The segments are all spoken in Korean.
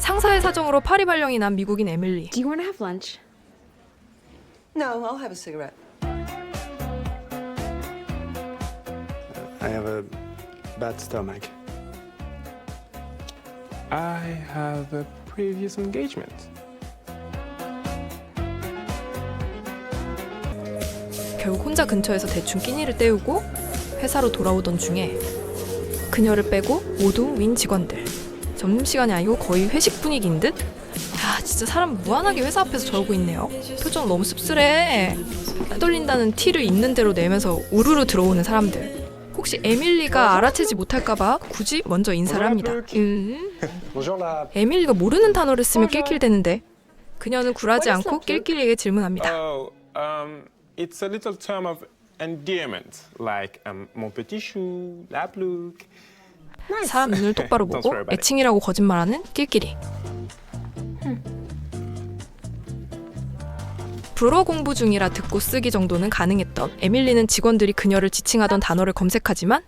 상사의 사정으로 파리 발령이 난 미국인 에밀리. Do you want to have lunch? No, I'll have a cigarette. I have a bad stomach. I have a previous engagement. 결국 혼자 근처에서 대충 끼니를 때우고 회사로 돌아오던 중에 그녀를 빼고 모두 윈 직원들. 점심시간이 아니고 거의 회식 분위기인 듯? 야, 진짜 사람 무한하게 회사 앞에서 저러고 있네요. 표정 너무 씁쓸해. 떠돌린다는 티를 있는 대로 내면서 우르르 들어오는 사람들. 혹시 에밀리가 알아채지 못할까봐 굳이 먼저 인사를 합니다. 음, la. 에밀리가 모르는 단어를 쓰면 낄낄대는데 그녀는 굴하지 않고 낄낄이에게 질문합니다. Oh, um, it's a little term of endearment, like um, mon petit chou, la plouc. 사람 눈을 똑바로 보고. 애칭이라고 거짓말하는 낄끼리. 불어 공부 중이라 듣고 쓰기 정도는 가능했던 에밀리는 직원들이 그녀를 지칭하던 단어를 검색하지만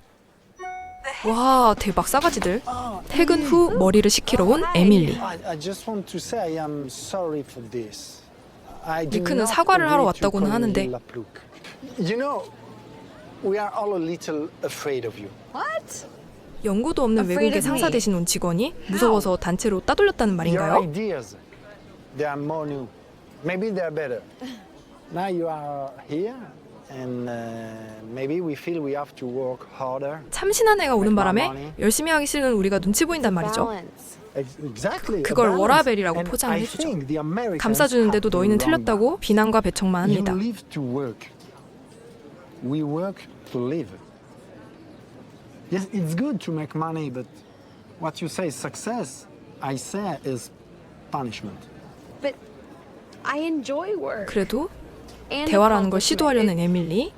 와 대박 싸가지들 퇴근 후 머리를 식히러 온 에밀리 not 사과를 하러 왔다고는 하는데 La Plouc. You know, we are all a little afraid of you. What? 연고도 없는 외국의 상사. 대신 온 직원이 무서워서 단체로 따돌렸다는 말인가요? ideas, they are more new. Maybe they are better. Now you are here, and uh, maybe we feel we have to work harder. 참신한 애가 오는 바람에 열심히 하기 싫은 우리가 눈치 보인단 말이죠. Exactly. 그걸. 워라벨이라고 포장을 해주죠. the Americans 감싸주는데도 너희는. 틀렸다고 비난과 배척만 합니다. We work to live. Yes, it's good to make money, but what you say is success, I say is punishment. But I enjoy work. 그래도 and 대화라는 걸. 시도하려는 에밀리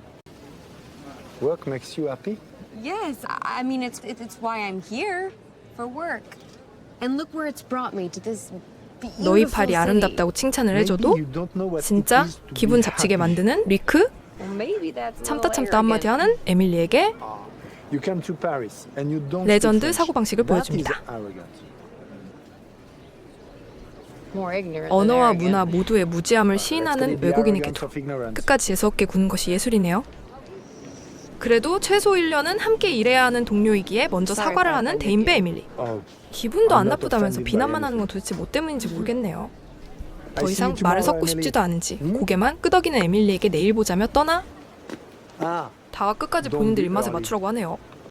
Work makes you happy? Yes, I mean it's it- it's why I'm here for work. And look where it's brought me to this beautiful 너희 팔이. 아름답다고 칭찬을 해줘도 진짜 기분 잡치게. 만드는 리크 참다 참다 한마디. 하는 에밀리에게 You came to Paris and you don't 레전드. 사고방식을 보여줍니다. arrogant. More ignorant than 언어와 arrogant. 문화 모두의 무지함을 시인하는 ignorance. 끝까지 재수없게 구는 것이 예술이네요. 그래도 최소 1년은 함께 일해야 하는 동료이기에 먼저 사과를 하는 대인배 에밀리. Oh, 기분도 안 나쁘다면서 비난만 하는 건 도대체 뭐 때문인지 모르겠네요. 더 이상 you 말을 섞고. 싶지도 않은지 음? 고개만 끄덕이는 에밀리에게 내일 보자며 떠나 ah, 다가 끝까지 본인들 입맛에. 맞추라고 하네요.